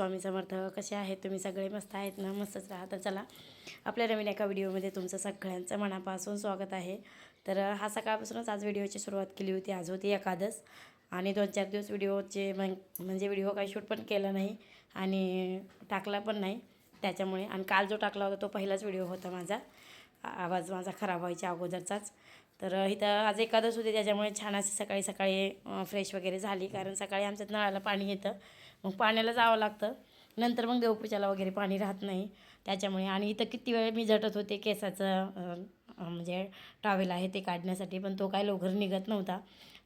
स्वामी समर्थ कसे आहेत तुम्ही? सगळे मस्त आहेत ना? मस्तच राहा. तर चला आपल्या नवीन एका व्हिडिओमध्ये तुमचं सगळ्यांचं मनापासून स्वागत आहे. तर हा सकाळपासूनच आज व्हिडिओची सुरुवात केली होती. आज होती एकादस. आणि दोन चार दिवस व्हिडिओचे मग म्हणजे व्हिडिओ काही शूट पण केला नाही आणि टाकला पण नाही. त्याच्यामुळे आणि काल जो टाकला होता तो पहिलाच व्हिडिओ होता माझा. आवाज माझा खराब व्हायच्या अगोदरचाच. तर इथं आज एकादश होती त्याच्यामुळे छान असे सकाळी सकाळी फ्रेश वगैरे झाली. कारण सकाळी आमच्यात नळाला पाणी येतं. मग पाण्याला जावं लागतं. नंतर मग देवपूजाला वगैरे पाणी राहत नाही. त्याच्यामुळे आणि इथं किती वेळ मी झटत होते केसाचं म्हणजे टॉवेल आहे ते काढण्यासाठी. पण तो काय लवकर निघत नव्हता.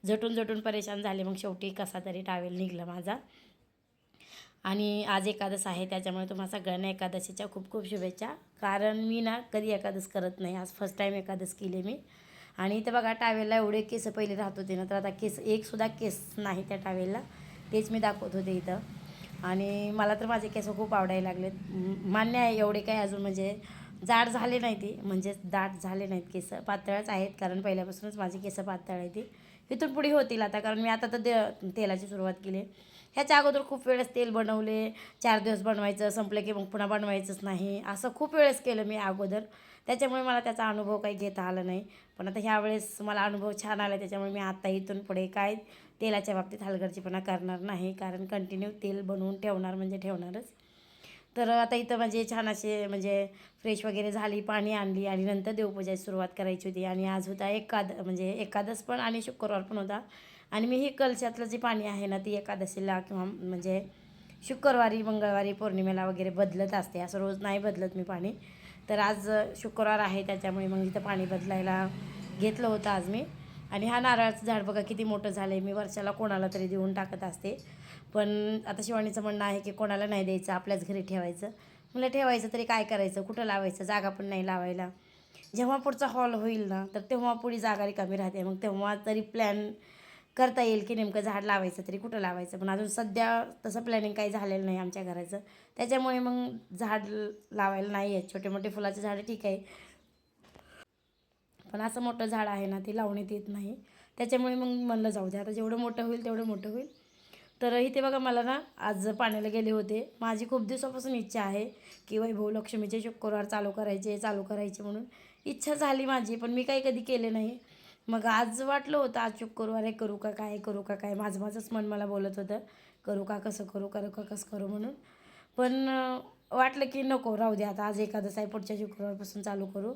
झटून झटून परेशान झाले. मग शेवटी कसा तरी टावेल निघला माझा. आणि आज एकादश आहे. त्याच्यामुळे तुम्हा सगळ्यांना एकादशीच्या खूप खूप शुभेच्छा. कारण मी ना कधी एकादश करत नाही. आज फर्स्ट टाईम एकादश केली मी. आणि इथं बघा टावेलला एवढे केस पहिले राहत होते ना तर आता केस एकसुद्धा केस नाही त्या टावेलला तेच मी दाखवत होते इथं. आणि मला तर माझे केस खूप आवडायला लागलेत. मान्य आहे एवढे काही अजून म्हणजे जाड झाले नाही ते म्हणजेच दाट झाले नाहीत केस. पातळच आहेत कारण पहिल्यापासूनच माझी केस पातळ आहे ती इथून पुढे होतील आता कारण मी आता तर दे तेलाची सुरुवात केली ह्याच्या अगोदर खूप वेळेस तेल बनवले चार दिवस बनवायचं संपलं की मग पुन्हा बनवायचंच नाही. असं खूप वेळेस केलं मी अगोदर. त्याच्यामुळे मला त्याचा अनुभव काही घेता आला नाही. पण आता ह्यावेळेस मला अनुभव छान आला त्याच्यामुळे मी आता इथून पुढे काय तेलाच्या बाबतीत हलगर्जीपणा करणार नाही. कारण कंटिन्यू तेल बनवून ठेवणार म्हणजे ठेवणारच. तर आता इथं म्हणजे छान असे म्हणजे फ्रेश वगैरे झाली पाणी आणली आणि नंतर देवपूजाची सुरुवात करायची होती. आणि आज होता एकाद म्हणजे एकादश पण आणि शुक्रवार पण होता. आणि मी हे कलशातलं जे पाणी आहे ना ती एकादशीला किंवा म्हणजे शुक्रवारी मंगळवारी पौर्णिमेला वगैरे बदलत असते. असं रोज नाही बदलत मी पाणी. तर आज शुक्रवार आहे त्याच्यामुळे मग इथं पाणी बदलायला घेतलं होतं आज मी. आणि हा नारळाचं झाड बघा किती मोठं झालं आहे मी वर्षाला कोणाला तरी देऊन टाकत असते. पण आता शिवानीचं म्हणणं आहे की कोणाला नाही द्यायचं आपल्याच घरी ठेवायचं. मला ठेवायचं तरी काय करायचं? कुठं लावायचं? जागा पण नाही लावायला. जेव्हा पुढचा हॉल होईल ना तर तेव्हा पुढे जागा रिकामी राहते. मग तेव्हा तरी प्लॅन करता येईल की नेमकं झाड लावायचं तरी कुठं लावायचं? पण अजून सध्या तसं प्लॅनिंग काही झालेलं नाही आमच्या घराचं. त्याच्यामुळे मग झाड लावायला नाही आहेत छोटे मोठे फुलाचे झाडं ठीक आहे. पण असं मोठं झाड आहे ना ते लावण्यात येत नाही. त्याच्यामुळे मग म्हणलं जाऊ दे. आता जेवढं मोठं होईल तेवढं मोठं होईल. तर इथे बघा मला ना आज पाण्याला गेले होते. माझी खूप दिवसापासून इच्छा आहे की वैभव लक्ष्मीचे शुक्रवार चालू करायचे चालू करायचे म्हणून. इच्छा झाली माझी पण मी काही कधी केले नाही. मग आज वाटलं होतं आज शुक्रवार आहे करू का काय करू का काय? माझं माझंच मन मला बोलत होतं करू का कसं करू करू का कसं करू म्हणून. पण वाटलं की नको राहू दे आता आज एकादश आहे पुढच्या शुक्रवारपासून चालू करू.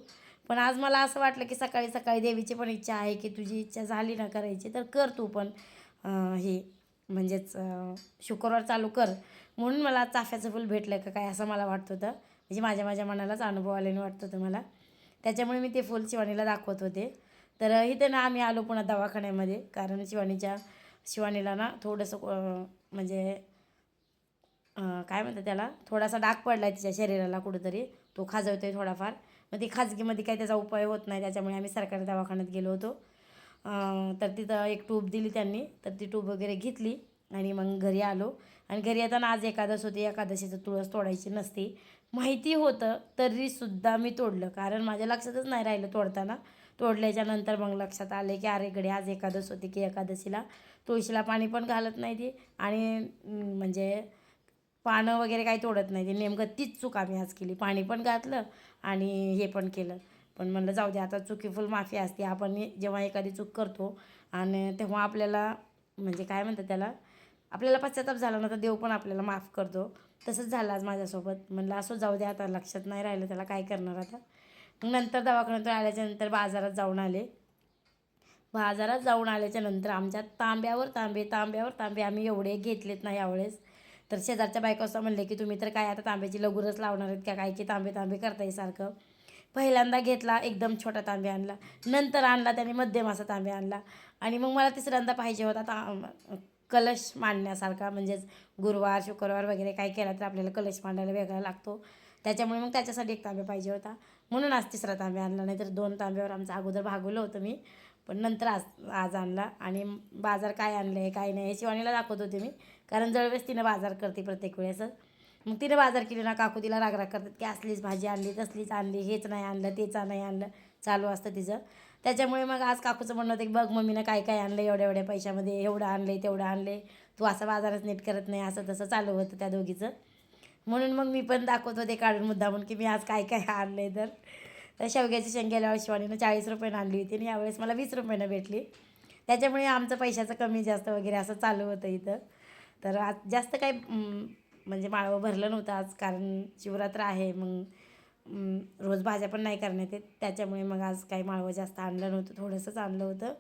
पण आज मला असं वाटलं की सकाळी सकाळी देवीची पण इच्छा आहे की तुझी इच्छा झाली ना करायची तर कर तू पण हे. म्हणजेच शुक्रवार चालू कर. म्हणून मला चाफ्याचं फुल भेटलं का काय असं मला वाटत होतं. म्हणजे माझ्या माझ्या मनालाच अनुभव आल्याने वाटत होतं मला. त्याच्यामुळे मी ते फुल शिवानीला दाखवत होते. तर इथे ना आम्ही आलो पुन्हा दवाखान्यामध्ये. कारण शिवानीच्या शिवानीला ना थोडंसं म्हणजे काय म्हणतात त्याला? थोडासा डाग पडला आहे तिच्या शरीराला कुठंतरी. तो खाजवतो आहे थोडाफार. मग ती खाजगीमध्ये काही त्याचा उपाय होत नाही. त्याच्यामुळे आम्ही सरकारी दवाखान्यात गेलो होतो. तर तिथं एक ट्यूब दिली त्यांनी. तर ती ट्यूब वगैरे घेतली आणि मग घरी आलो. आणि घरी येताना आज एकादश होती. एकादशीचं तुळस तोडायची नसते. माहिती होतं तरीसुद्धा मी तोडलं. कारण माझ्या लक्षातच नाही राहिलं तोडताना. तोडल्याच्या नंतर मग लक्षात आले की अरे गडे आज एकादश होती की एकादशीला. तुळशीला पाणी पण घालत नाही ती आणि म्हणजे पानं वगैरे काही तोडत नाही ते नेमकं तीच चूक आम्ही आज केली. पाणी पण घातलं आणि हे पण केलं. पण म्हणलं जाऊ दे आता चुकीफुल माफी असते. आपण जेव्हा एखादी चूक करतो आणि तेव्हा आपल्याला म्हणजे काय म्हणतात त्याला आपल्याला पश्चाताप झाला ना तर देव पण आपल्याला माफ करतो. तसंच झालं आज माझ्यासोबत. म्हणलं असं जाऊ दे आता लक्षात नाही राहिलं त्याला काय करणार आता. मग नंतर दवाखान्यातून आल्याच्यानंतर बाजारात जाऊन आले. बाजारात जाऊन आल्याच्यानंतर आमच्या तांब्यावर तांबे तांब्यावर तांबे आम्ही एवढे घेतलेत ना यावेळेस. तर शेजारच्या बायको असं म्हणले की तुम्ही तर काय आता तांब्याची लगुरच लावणार आहेत का? काय की तांबे तांबे करताय सारखं. पहिल्यांदा घेतला एकदम छोटा तांबे आणला. नंतर आणला त्याने मध्यम असा तांबे आणला. आणि मग मला तिसऱ्यांदा पाहिजे होता ता कलश मांडण्यासारखा म्हणजेच गुरुवार शुक्रवार वगैरे काय केला तर आपल्याला कलश मांडायला वेगळा लागतो. त्याच्यामुळे मग त्याच्यासाठी एक तांबे पाहिजे होता. म्हणून आज तिसरा तांबे आणला नाहीतर दोन तांब्यावर आमचं अगोदर भागवलं होतं मी पण नंतर आज आज आणला. आणि बाजार काय आणलं आहे काय नाही हे शिवानीला दाखवत होते मी कारण जळवेस तिनं बाजार करते प्रत्येक वेळेस. मग तिने बाजार केली ना काकू तिला रागराग करतात की असलीच भाजी आणली तसलीच आणली हेच नाही आणलं तेच नाही आणलं चालू असतं तिचं. त्याच्यामुळे मग आज काकूचं म्हणणं होतं की बघ मम्मीनं काय काय आणलं एवढ्या एवढ्या पैशामध्ये एवढं आणले तेवढं आणले तू असा बाजारच नीट करत नाही असं तसं चालू होतं त्या दोघीचं. म्हणून मग मी पण दाखवत होते काढून मुद्दा म्हणून की मी आज काय काय आणलं आहे तर. तर शेवग्याची शेंग गेल्या चाळीस रुपयानं आणली होती आणि यावेळेस मला वीस रुपयानं भेटली. त्याच्यामुळे आमचं पैशाचं कमी जास्त वगैरे असं चालू होतं इथं. तर आज जास्त काही म्हणजे माळवं भरलं नव्हतं आज कारण शिवरात्र आहे मग रोज भाज्या पण नाही करण्यात येत. त्याच्यामुळे मग आज काही माळवं जास्त आणलं नव्हतं थोडंसंच आणलं होतं.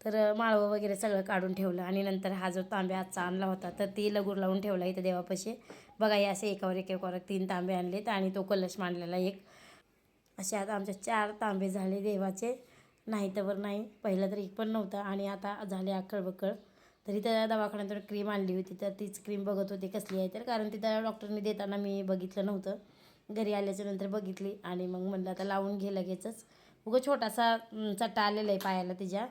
तर माळवं वगैरे सगळं काढून ठेवलं आणि नंतर हा जो तांबे आजचा आणला होता तर ती लगूर लावून ठेवला इथं देवापाशी. बघा हे असे एकावर एक एकावर तीन तांबे आणलेत आणि तो कलश मांडलेला एक. असे आता आमचे चार तांबे झाले देवाचे. नाही तर नाही पहिलं तर एक पण नव्हतं आणि आता झाले अक्कळबक्कळ तरी त्या दवाखान्यातून क्रीम आणली होती तर तीच क्रीम बघत होती कसली आहे तर. कारण तिथं डॉक्टरने देताना मी बघितलं नव्हतं. घरी आल्याच्यानंतर बघितली आणि मग म्हणलं आता लावून घे लगेचच. उगं छोटासा चट्टा आलेला आहे पायाला तिच्या.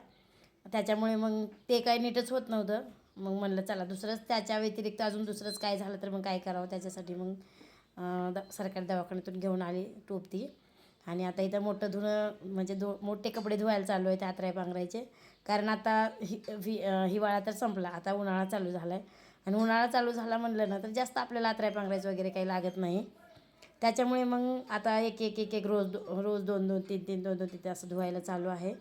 त्याच्यामुळे मग ते काही नीटच होत नव्हतं. मग म्हणलं चला दुसरंच त्याच्या व्यतिरिक्त अजून दुसरंच काय झालं तर मग काय करावं? त्याच्यासाठी मग द सरकारी दवाखान्यातून घेऊन आली टोप ती आणि आता इथं मोठं धुणं म्हणजे धु मोठे कपडे धुवायला चालू आहेत आत्राय पांघरायचे. कारण आता हि हि हिवाळा तर संपला आता उन्हाळा चालू झाला आहे आणि उन्हाळा चालू झाला म्हणलं ना तर जास्त आपल्याला आत्राय पांघरायचं वगैरे काही लागत नाही. त्याच्यामुळे मग आता एक एक एक एक रोज दो रोज दोन दोन तीन तीन दोन दोन तीन असं धुवायला चालू आहे.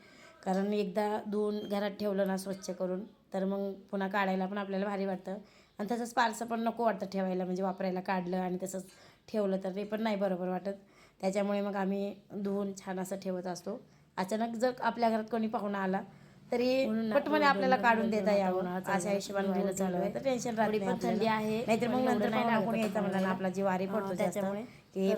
कारण एकदा धुवून घरात ठेवलं ना स्वच्छ करून तर मग पुन्हा काढायला पण आपल्याला भारी वाटतं. आणि तसंच पारसं पण नको वाटतं ठेवायला म्हणजे वापरायला काढलं आणि तसंच ठेवलं तर ते पण नाही बरोबर वाटत. त्याच्यामुळे मग आम्ही धुवून छान असं ठेवत असतो. अचानक जर आपल्या घरात कोणी पाहुणा आला तरी पटमने आपल्याला काढून देता यावं अशा हिशोबाने धुवायला चालू आहे. तर टेन्शन राहत नाही थंडी आहे. नाहीतर मग नंतर पाहुणा कोणी यायचा ना आपला जीव आरी पडतो त्याच्यामुळे. की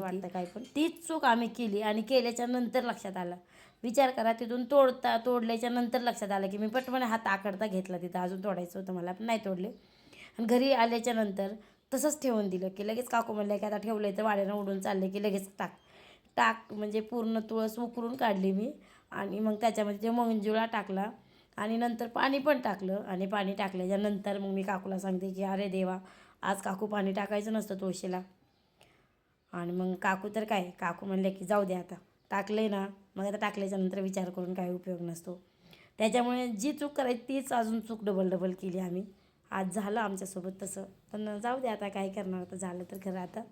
वाटतं काय पण. तीच चूक आम्ही केली आणि केल्याच्यानंतर लक्षात आलं. विचार करा तिथून तोडता तोडल्याच्या नंतर लक्षात आलं की मी पटमने हात आकडता घेतला तिथं अजून तोडायचं होतं मला पण नाही तोडले. आणि घरी आल्याच्यानंतर तसंच ठेवून दिलं की लगेच काकू म्हणलं की आता ठेवलं तर वाड्यानं उडून चालले की लगेच टाक. टाक म्हणजे पूर्ण तुळस उकरून काढली मी. आणि मग त्याच्यामध्ये ते मंजुळा टाकला. आणि नंतर पाणी पण टाकलं. आणि पाणी टाकल्याच्या नंतर मग मी काकूला सांगते की अरे देवा आज काकू पाणी टाकायचं नसतं तुळशीला. आणि मग काकू तर काय काकू म्हणले की जाऊ दे आता टाकले ना. मग आता टाकल्याच्या नंतर विचार करून काही उपयोग नसतो. त्याच्यामुळे जी चूक करायची तीच अजून चूक डबल डबल केली आम्ही. आज झालं आमच्यासोबत तसं. पण जाऊ दे आता काय करणार आता झालं तर खरं आता.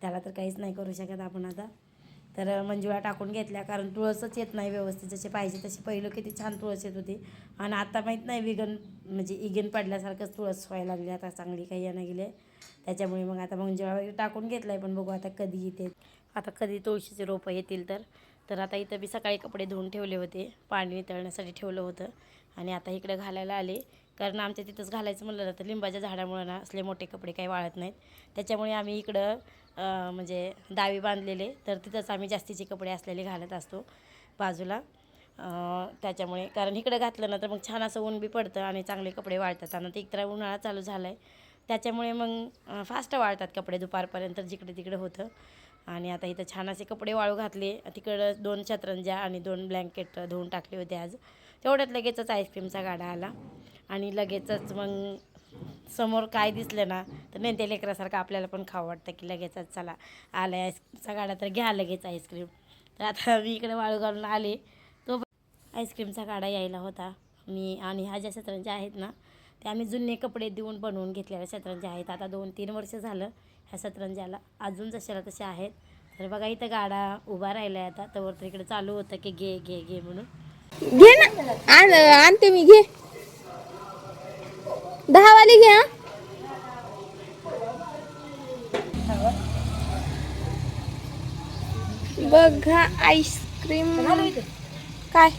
त्याला तर काहीच नाही करू शकत आपण आता. तर मंजुळा टाकून घेतल्या. कारण तुळसच येत नाही व्यवस्थित. जसे पाहिजे तसे. पहिलं किती छान तुळस येत होती. आणि आता माहीत नाही विघन म्हणजे इगन पडल्यासारखंच तुळस व्हायला लागली. आता चांगली काही येणं गेले. त्याच्यामुळे मग आता मंजुळा वगैरे टाकून घेतला आहे पण बघू आता कधी येते. आता कधी तुळशीचे रोपं येतील तर. तर आता इथं मी सकाळी कपडे धुवून ठेवले होते. पाणी नितळण्यासाठी ठेवलं होतं. आणि आता इकडे घालायला आले. कारण आमच्या तिथंच घालायचं म्हणलं ना तर लिंबाच्या झाडामुळं ना असले मोठे कपडे काही वाळत नाहीत. त्याच्यामुळे आम्ही इकडं म्हणजे दावे बांधलेले तर तिथंच आम्ही जास्तीचे कपडे असलेले घालत असतो बाजूला. त्याच्यामुळे कारण इकडं घातलं ना तर मग छान असं ऊन बी पडतं आणि चांगले कपडे वाळतात. आणि ते एकतर उन्हाळा चालू झाला आहे त्याच्यामुळे मग फास्ट वाळतात कपडे दुपारपर्यंत जिकडे तिकडे होतं. आणि आता इथं छान असे कपडे वाळू घातले. तिकडं दोन छत्रंज्या आणि दोन ब्लँकेट धुवून टाकले होते आज. तेवढ्यात लगेचच आईस्क्रीमचा गाडा आला. आणि लगेचच मग समोर काय दिसलं ना तर नाही लेकरासारखं आपल्याला पण खावं वाटतं की लगेचच चला आला आईस्क्रीमचा गाडा तर घ्या लगेच आईस्क्रीम. तर आता मी इकडे वाळू घालून आले. तो आईस्क्रीमचा गाडा यायला होता. मी आणि ह्या ज्या शतरंज्या आहेत ना त्या आम्ही जुने कपडे देऊन बनवून घेतलेल्या शतरंज्या आहेत. आता दोन तीन वर्ष झालं ह्या शतरंज्याला अजून जशाला तशा आहेत. तर बघा इथं गाडा उभा राहिला आहे आता. तर तर इकडे चालू होतं की घे घे घे म्हणून. घे ना. आणते मी घे. दहा वाली बघा आईस्क्रीम. काय?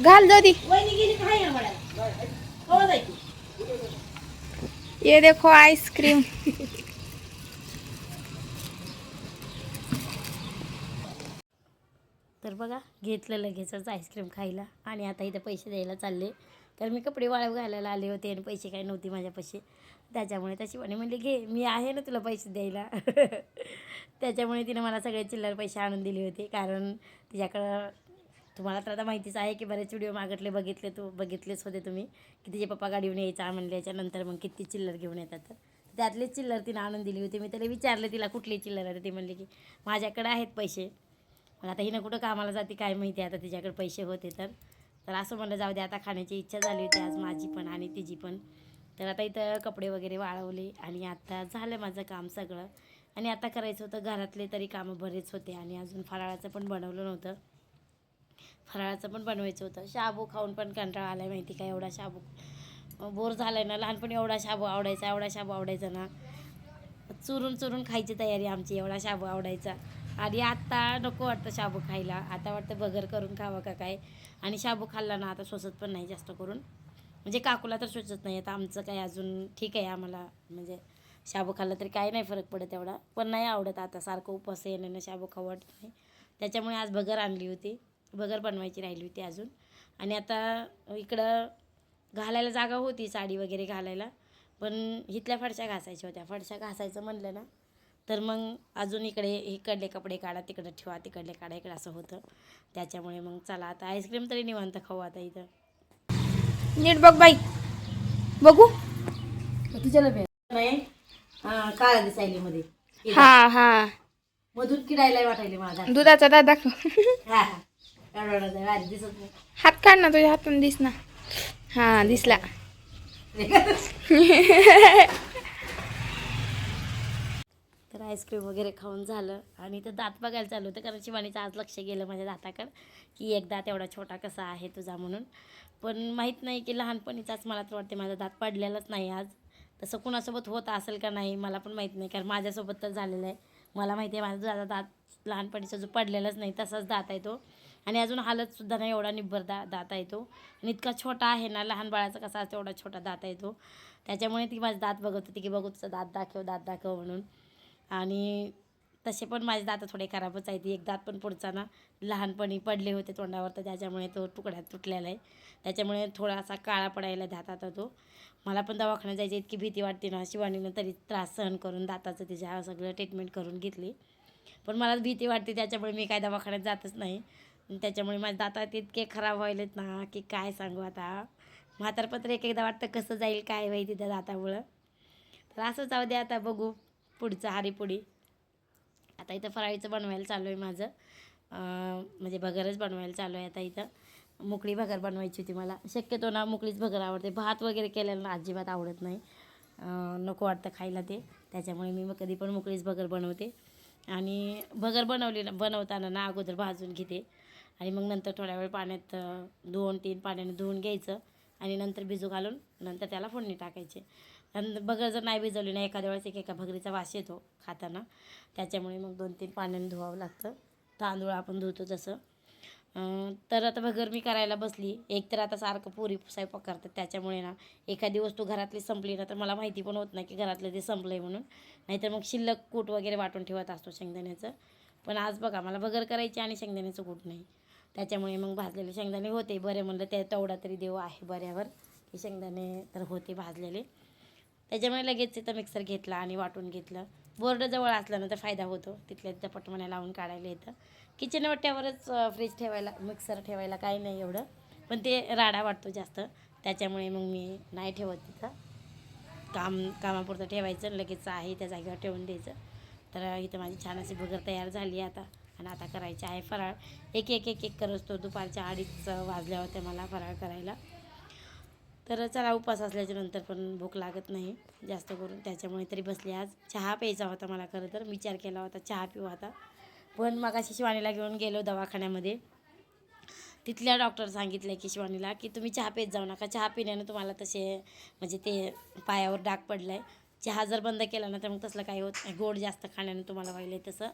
घाल दी. ये देखो आईस्क्रीम. तर बघा घेतलं लगेचच आईस्क्रीम खायला आणि आता इथे पैसे द्यायला चालले. तर मी कपडे वाळव घालायला आले होते आणि पैसे काही नव्हते माझ्यापाशी. त्याच्यामुळे तशी म्हणे म्हणले घे मी आहे ना तुला पैसे द्यायला. त्याच्यामुळे तिनं मला सगळे चिल्लर पैसे आणून दिले होते. कारण तिच्याकडं तुम्हाला तर आता माहितीच आहे की बरेच व्हिडिओ मागटले बघितले तू बघितलेच होते तुम्ही की तिचे पप्पा गाडीवर यायचा म्हणल्याच्या नंतर मग किती चिल्लर घेऊन येतात तर. त्यातलेच चिल्लर तिने आणून दिली होती. मी त्याला विचारलं तिला कुठली चिल्लर आहे ती म्हणली की माझ्याकडे आहेत पैसे. मग आता हिनं कुठं कामाला जाते काय माहिती आता तिच्याकडे पैसे होते तर. तर असं म्हणलं जाऊ दे आता खाण्याची इच्छा झाली होती आज माझी पण आणि तिची पण. तर आता इथं कपडे वगैरे वाळवले आणि आता झालं माझं काम सगळं. आणि आता करायचं होतं घरातले तरी कामं बरेच होते आणि अजून फराळाचं पण बनवलं नव्हतं. फराळाचं पण बनवायचं होतं. शाबू खाऊन पण कंटाळा आलाय माहिती का? एवढा शाबू. बोर झालाय ना लहानपणी एवढा शाबू आवडायचा एवढा शाबू आवडायचा ना. चुरून चुरून खायची तयारी आमची एवढा शाबू आवडायचा. आणि आत्ता नको वाटतं शाबू खायला. आता वाटतं बगर करून खावं का काय? आणि शाबू खाल्ला ना आता सोसत पण नाही जास्त करून. म्हणजे काकूला तर सोचत नाही आता आमचं काय अजून ठीक आहे आम्हाला. म्हणजे शाबू खाल्लं तरी काही नाही फरक पडत एवढा. पण नाही आवडत आता सारखं उपवास येण्यानं शाबू खाऊ वाटत नाही. त्याच्यामुळे आज बगर आणली होती. बगर बनवायची राहिली होती अजून. आणि आता इकडं घालायला जागा होती साडी वगैरे घालायला. पण इथल्या फडशा घासायच्या होत्या. फडशा घासायचं म्हणलं ना तर मग अजून इकडे इकडले कपडे काढा तिकडे ठेवा तिकडले काढा इकडे असं होतं. त्याच्यामुळे मग चला आता आईस्क्रीम तरी निवांत खाऊ आता इथं. नीट बघ बाई. बघू. तुझ्याला नाही काळा दिसायली मध्ये. हा हा. मधून किडायला वाटायले माझा. दुधाचा दात दाखव. हा हा. एवढा भारी दिसत नाही. हात काढ ना तुझ्या हातून दिस ना. हा दिसला. आईस्क्रीम वगैरे खाऊन झालं. आणि तर दात बघायला चालू होतं कारण शिवानीचं आज लक्ष गेलं माझ्या दाताकडं की एक दात एवढा छोटा कसा आहे तुझा म्हणून. पण माहीत नाही की लहानपणीचाच मला तर वाटते माझा दात पडलेलाच नाही आज. तसं कुणासोबत होत असेल का नाही मला पण माहीत नाही कारण माझ्यासोबत तर झालेलं आहे. मला माहिती आहे माझा दादा दात लहानपणीचा जो पडलेलाच नाही तसाच दात आहे तो. आणि अजून हालतसुद्धा नाही एवढा निब्बर दा दात आहे तो. आणि इतका छोटा आहे ना लहान बाळाचा कसा तेवढा छोटा दात आहे तो. त्याच्यामुळे ती माझा दात बघत होती की बघू तुझा दात दाखव दात दाखव म्हणून. आणि तसे पण माझे दात थोडे खराबच आहेत. एक दात पण पुढचा ना लहानपणी पडले होते तोंडावर तर त्याच्यामुळे तो तुकड्यात तुटलेला आहे. त्याच्यामुळे थोडासा काळा पडायला दाताचा तो. मला पण दवाखान्यात जायची इतकी भीती वाटते ना शिवानीनं तरी त्रास सहन करून दाताचं तिच्या सगळं ट्रीटमेंट करून घेतली. पण मला भीती वाटते त्याच्यामुळे मी काय दवाखान्यात जातच नाही. त्याच्यामुळे माझ्या दातात इतके खराब व्हायलेत ना की काय सांगू आता. म्हातारपत्र एक एकदा वाटतं कसं जाईल काय माहिती त्या दातामुळं. तर असं जाऊ दे आता बघू. पुढचं हरीपुडी. आता इथं फराळीचं बनवायला चालू आहे माझं. म्हणजे भगरच बनवायला चालू आहे आता इथं. मोकळी भगर बनवायची होती मला. शक्यतो ना मोकळीच भगर आवडते. भात वगैरे केल्याला अजिबात आवडत नाही. नको वाटतं खायला ते. त्याच्यामुळे मी मग कधी पण मोकळीच भगर बनवते. आणि भगर बनवली ना बनवताना ना अगोदर भाजून घेते. आणि मग नंतर थोड्या वेळ पाण्यात दोन तीन पाण्याने धुवून घ्यायचं. आणि नंतर भिजू घालून नंतर त्याला फोडणी टाकायची. आणि बगर जर नाही भिजवली ना एखाद्या वेळेस एक एका भगरीचा वास येतो खाताना त्याच्यामुळे मग दोन तीन पाण्याने धुवावं लागतं. तांदूळ आपण धुतो तसं. तर आता भगर मी करायला बसली. एक तर आता सारखं पुरी स्वयंपाक करतात त्याच्यामुळे ना एखादी वस्तू घरातली संपली ना तर मला माहिती पण होत नाही की घरातलं ते संपलं आहे म्हणून. नाहीतर मग शिल्लक कूट वगैरे वाटून ठेवत असतो शेंगदाण्याचं. पण आज बघा मला भगर करायची आणि शेंगदाण्याचं कूट नाही. त्याच्यामुळे मग भाजलेले शेंगदाणे होते. बरे म्हणलं ते तेवढा तरी देव आहे बऱ्यावर. की शेंगदाणे तर होते भाजलेले. त्याच्यामुळे लगेच तिथं मिक्सर घेतला आणि वाटून घेतलं. बोर्ड जवळ असलं ना तर फायदा होतो. तिथल्या तिथं पटमण्या लावून काढायला येतं. किचन वाट्यावरच फ्रीज ठेवायला मिक्सर ठेवायला काही नाही एवढं. पण ते राडा वाटतो जास्त. त्याच्यामुळे मग मी नाही ठेवत तिथं. काम कामापुरतं ठेवायचं आणि लगेच आहे त्या जागेवर ठेवून द्यायचं. तर इथं माझी छान अशी भगर तयार झाली आता. आणि आता करायची आहे फराळ. एक एक एक एक करत तो दुपारच्या अडीच वाजल्या होत्या मला फराळ करायला. तर चला उपास असल्याच्या नंतर पण भूक लागत नाही जास्त करून. त्याच्यामुळे तरी बसले आज. चहा प्यायचा होता मला खरं तर. विचार केला होता चहा पिऊ आता. पण मग अशी शिवानीला घेऊन गेलो दवाखान्यामध्ये. तिथल्या डॉक्टर सांगितलं की शिवानीला की तुम्ही चहा पेत जाऊ नका. चहा पिण्यानं तुम्हाला तसे म्हणजे ते पायावर डाग पडला आहे चहा जर बंद केला ना तर मग तसलं काही होत नाही. गोड जास्त खाण्यानं तुम्हाला व्हायलं आहे तसं.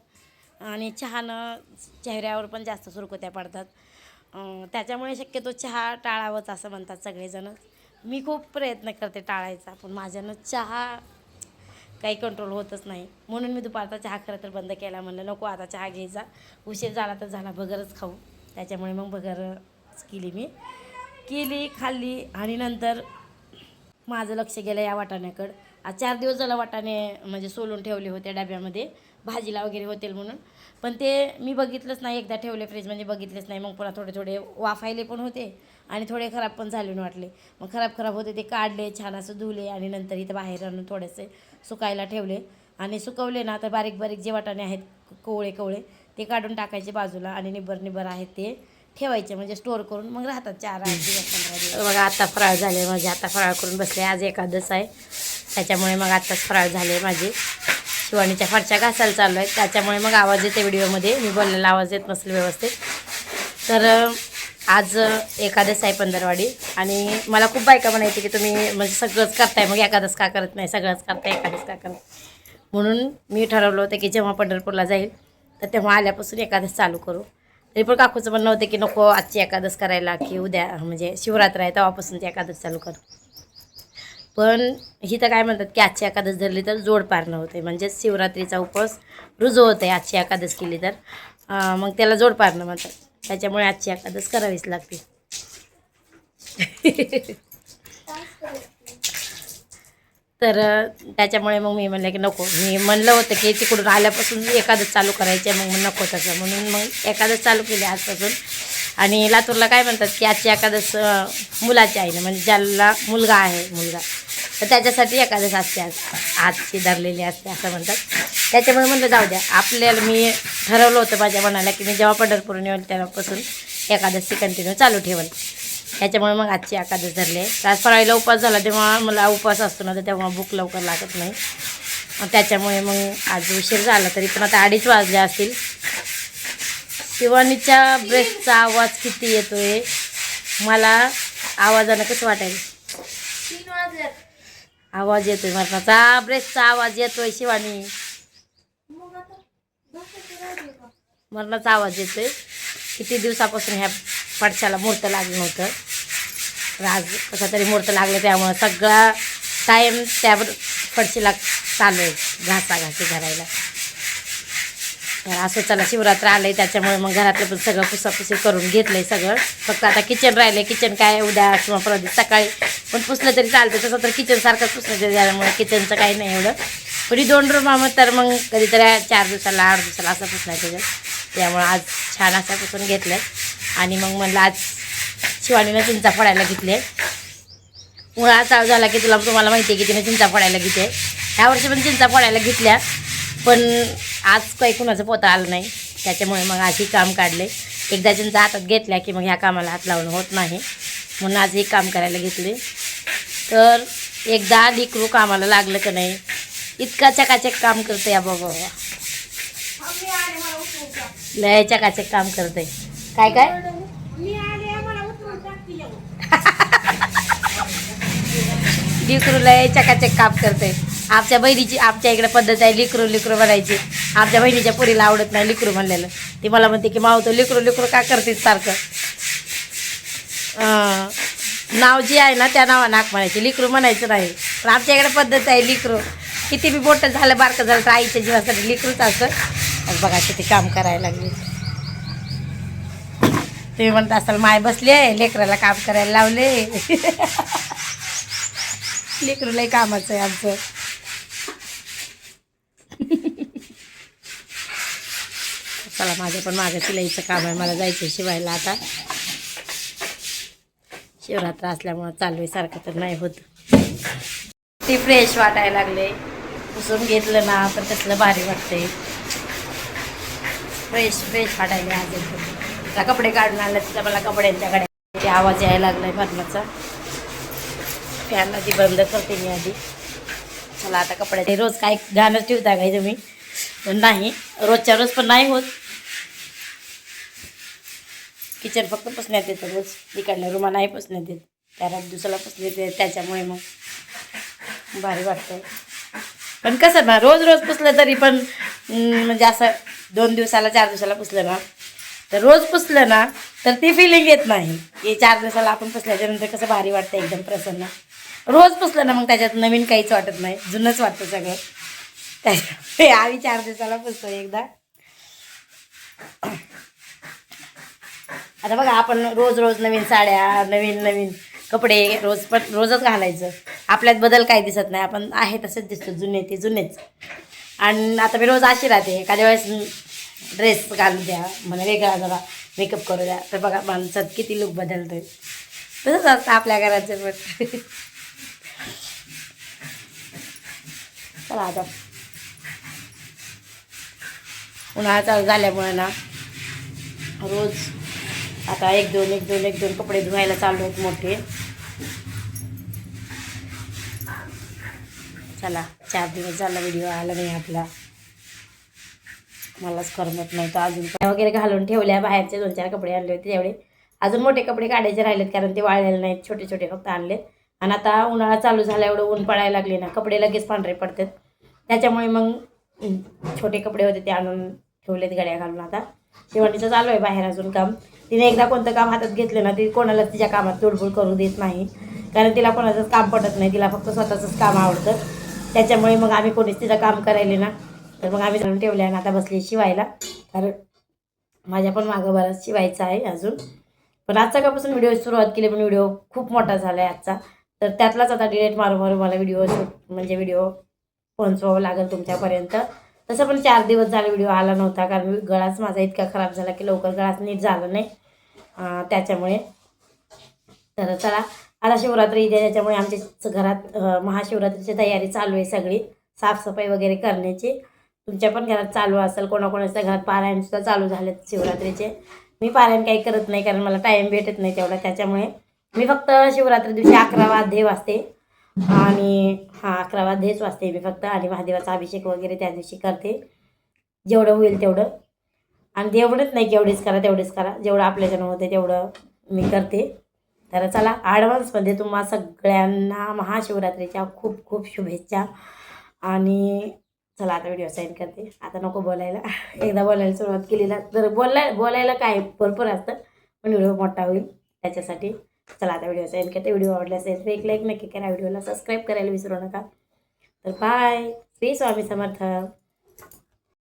आणि चहानं चेहऱ्यावर पण जास्त सुरकुत्या पडतात. त्याच्यामुळे शक्यतो चहा टाळावंच असं म्हणतात सगळेजण. मी खूप प्रयत्न करते टाळायचा पण माझ्यानं चहा काही कंट्रोल होतच नाही. म्हणून मी दुपारचा चहा खरं तर बंद केला. म्हणलं नको आता चहा घ्यायचा. उशीर झाला तर झाला बगरच खाऊ. त्याच्यामुळे मग बगरच केली मी. केली खाल्ली आणि नंतर माझं लक्ष गेलं या वाटाण्याकडं. आज चार दिवस झालं वाटाणे म्हणजे सोलून ठेवले होते डब्यामध्ये. भाजीला वगैरे होतील म्हणून. पण ते मी बघितलंच नाही. एकदा ठेवले फ्रीज म्हणजे बघितलेच नाही. मग पुन्हा थोडे थोडे वाफायले पण होते. आणि थोडे खराब पण झाले वाटले. मग खराब खराब होते ते काढले छान असं धुले आणि नंतर इथं बाहेर आणून थोडेसे सुकायला ठेवले. आणि सुकवले ना तर बारीक बारीक जे वाटाणे आहेत कोवळे कोवळे ते काढून टाकायचे बाजूला आणि निबर निबर आहेत ते ठेवायचे म्हणजे स्टोअर करून मग राहतात चार आठ दिवस पंधरा दिवस. बघा आता फराळ झाले माझे आता फराळ करून बसले आज एकादस आहे. त्याच्यामुळे मग आत्ताच फराळ झाले माझे. शिवानीच्या फरच्या घासायला चालू आहेत त्याच्यामुळे मग आवाज येते व्हिडिओमध्ये. मी बोललेला आवाज येत नसेल व्यवस्थित. तर आज एखादस एकादस आहे पंधरवाडी आणि मला खूप बायका म्हणायची की तुम्ही म्हणजे सगळंच करताय मग एकादस का करत नाही सगळंच करताय एकादस का करत म्हणून मी ठरवलं होतं की जेव्हा पंढरपूरला जाईल तर तेव्हा आल्यापासून एकादस चालू करू. तरी पण काकूचं म्हणणं होतं की नको आजची एकादस करायला की उद्या म्हणजे शिवरात्र आहे तेव्हापासून ते एकादस चालू करू. पण ही तर काय म्हणतात की आजची एकादश धरली तर जोड पारणं होते म्हणजेच शिवरात्रीचा उपवास रुजू होते आजची एकादस केली तर. मग त्याला जोड पारणं म्हणतात. त्याच्यामुळे आजची एकादस करावीच लागते. तर त्याच्यामुळे मग मी म्हणलं की नको. मी म्हणलं होतं की तिकडून आल्यापासून एखादंच चालू करायची आहे मग मग नको तसं म्हणून मग एकादश चालू केली आजपासून. आणि लातूरला काय म्हणतात की आजची एकादस मुलाची आहे ना म्हणजे ज्याला मुलगा आहे मुलगा. तर त्याच्यासाठी एकादश असते आजची धरलेली असते असं म्हणतात. त्याच्यामुळे म्हणलं जाऊ द्या. आपल्याला मी ठरवलं होतं माझ्या मनाला की मी जेव्हा पंढरपूरून येईल तेव्हापासून एकादशी कंटिन्यू चालू ठेवेल. त्याच्यामुळे मग आजची एकादस धरली आहे. आज फराळीला उपवास झाला तेव्हा मला उपवास असतो ना तर तेव्हा भूक लवकर लागत नाही. मग त्याच्यामुळे मग आज उशीर झाला तरी पण आता अडीच वाजले असतील. शिवानीच्या ब्रेसचा आवाज किती येतो आहे मला आवाजानं कसं वाटायचं? आवाज येतोय मरणाचा ब्रेसचा आवाज येतोय शिवानी. मरणाचा आवाज येतोय. किती दिवसापासून ह्या पडशाला मुहूर्त लागलं नव्हतं. तर आज कसं तरी मुहूर्त लागलं त्यामुळं सगळा टाईम त्या पडशीला चालू आहे. घासाघासी करायला तर असं चला शिवरात्र आलं आहे त्याच्यामुळे मग घरातलं पण सगळं पुसापुसी करून घेतलं आहे सगळं. फक्त आता किचन राहिलं आहे किचन काय उद्या किंवा परत सकाळी पण पुसलं तरी चालतं तसं तर किचनसारखंच पुसलं तरी त्यामुळे किचनचं काही नाही एवढं. पण ही दोन रूम तर मग कधीतरी चार दिवसाला आठ दिवसाला असं पुसणार त्याच्यात. त्यामुळं आज छान असं पुसून घेतलं आणि मग म्हणलं आज शिवानीनं चिंचा फोडायला घेतले मुळा चालू झाला की तुला तुम्हाला माहिती आहे की तिने चिंचा फोडायला घेते. ह्या वर्षी पण चिंचा फोडायला घेतल्या. पण आज काही कुणाचं पोता आलं नाही. त्याच्यामुळे मग आज ही काम काढले. एकदा चिंचा हातात घेतल्या की मग ह्या कामाला हात लावणं होत नाही. म्हणून आज हे काम करायला घेतले. तर एकदा लिकरू कामाला लागलं का नाही? इतका चकाचक काम करते या बाबा. लय चकाचक काम करते काय काय? लिकरू लय चकाचक काम करते आमच्या बहिणीची आमच्या इकडे पद्धत आहे लिकरू लिकरू म्हणायची. आमच्या बहिणीच्या पुरीला आवडत नाही लिकरू म्हणलेलं. ती मला म्हणते की मावतो लिकरू लिकरू का करतेस सारखं? नाव जे आहे ना त्या नावानं नाक म्हणायची लिकरू म्हणायचं नाही. पण आमच्या इकडे पद्धत आहे लिकरू. किती बी मोठं झालं बारकं झालं तर आईच्या जीवासाठी लिकरूच असतं. आज बघा किती काम करायला लागले. तुम्ही म्हणत असाल माय बसली आहे लेकराला काम करायला लावले. लेकरूलाही कामाचं आहे आमचं. चला माझं पण माझं शिलाईचं काम आहे मला जायचं शिवायला आता. शिवरात्र असल्यामुळं चालू आहे सारखं तर नाही होत. ते फ्रेश वाटायला लागले. पुसून घेतलं ना तर कसलं भारी वाटते फ्रेश फ्रेश वाटायला आज एकदम कपडे काढून आणलं तिथं मला कपड्यांच्या गाड्या आवाज यायला लागलाय भरणाचा फॅन आधी बंद करते मी आधी. चला आता कपड्याचे रोज काय गाणं ठेवता काय तुम्ही? पण नाही. रोजच्या रोज पण नाही होत. किचन फक्त पुसण्यात येतं रोज. इकडल्या रुमा नाही पुसण्यात येत. त्या रात दिवसाला पुसण्यात येत. त्याच्यामुळे मग भारी वाटतं. पण कसं ना रोज रोज पुसलं तरी पण म्हणजे असं दोन दिवसाला चार दिवसाला पुसलं ना तर रोज पुसलं ना तर ती फिलिंग येत नाही. हे चार दिवसाला आपण पुसल्याच्यानंतर कसं भारी वाटतं एकदम प्रसन्न. रोज पुसलं ना मग त्याच्यात नवीन काहीच वाटत नाही. जुनंच वाटतं सगळं. त्याच्या आम्ही चार दिवसाला पुसतो एकदा. आता बघा आपण रोज रोज नवीन साड्या नवीन नवीन कपडे रोज पण रोजच घालायचं. आपल्यात बदल काही दिसत नाही. आपण आहे तसेच दिसतो जुने ते जुनेच. आणि आता मी रोज अशी राहते एखाद्या वेळेस ड्रेस घालू द्या मला वेगळा जरा मेकअप करू द्या. तर बघा माणसात किती लुक बदलतोय. तसंच असतं आपल्या घराचं पण. चला आता. उन्हाळा चालू झाल्यामुळे ना रोज आता एक दोन एक दोन एक दोन कपडे धुवायला चालू आहेत मोठे. चला चार दिवस झाला व्हिडिओ आला नाही आपला. मलाच करमत नाही तर अजून. काय वगैरे घालून ठेवल्या बाहेरचे दोन चार कपडे आणले होते तेवढे. अजून मोठे कपडे काढायचे राहिलेत कारण ते वाळलेले नाहीत छोटे छोटे फक्त आणले आणि आता उन्हाळा चालू झाला एवढं ऊन पडायला लागले ना कपडे लगेच पांढरे पडतात. त्याच्यामुळे मग छोटे कपडे होते ते आणून ठेवलेत गड्या घालून आता. शेवटीचं चालू आहे बाहेर अजून काम. तिने एकदा कोणतं काम हातात घेतलं ना ती कोणालाच तिच्या कामात तोडफोड करू देत नाही. कारण तिला कोणाचंच काम पटत नाही तिला फक्त स्वतःचंच काम आवडतं. त्याच्यामुळे मग आम्ही कोणीच तिचं काम करायले ना. तर मग आम्ही जाऊन ठेवले आणि आता बसले शिवायला. कारण माझ्या पण मागं बराच शिवायचं आहे अजून. पण आजचा कापासून व्हिडिओ सुरुवात केली पण व्हिडिओ खूप मोठा झाला आहे आजचा. तर त्यातलाच आता डिलेट मारू मारू मला व्हिडिओ म्हणजे व्हिडिओ पोहोचवावं लागेल तुमच्यापर्यंत. तसं पण चार दिवस झाले व्हिडिओ आला नव्हता कारण गळाच माझा इतका खराब झाला की लवकर गळाच नीट झाला नाही. त्याच्यामुळे. तर चला आता शिवरात्री इथे त्याच्यामुळे आमच्या घरात महाशिवरात्रीची तयारी चालू आहे सगळी साफसफाई वगैरे करण्याची. तुमच्या पण घरात चालू असेल कोणाकोणाच्या घरात पारायणसुद्धा चालू झालेत शिवरात्रीचे. मी पारायण काही करत नाही कारण मला टाईम भेटत नाही तेवढा त्याच्यामुळे. मी फक्त शिवरात्री दिवशी अकरा वाद्य वाजते. आणि हां अकरा वाद्यच वाजते मी फक्त. आणि महादेवाचा अभिषेक वगैरे त्या दिवशी करते. जेवढं होईल तेवढं. आणि तेवढंच नाही केवढेच करा तेवढेच करा. जेवढं आपल्याच्यानं होते तेवढं मी करते. तर चला ॲडव्हान्समध्ये तुम्हा सगळ्यांना महाशिवरात्रीच्या खूप खूप शुभेच्छा. आणि चला आता व्हिडिओ साईन करते. आता नको बोलायला. एकदा बोलायला सुरुवात केली ना तर बोलाय बोलायला काय भरपूर असतं. पण व्हिडिओ मोठा होईल त्याच्यासाठी. चला आता व्हिडिओ साईन करते. व्हिडिओ आवडला असेल तर एक लाईक नक्की करा. व्हिडिओला सबस्क्राईब करायला विसरू नका. तर बाय श्री स्वामी समर्थ.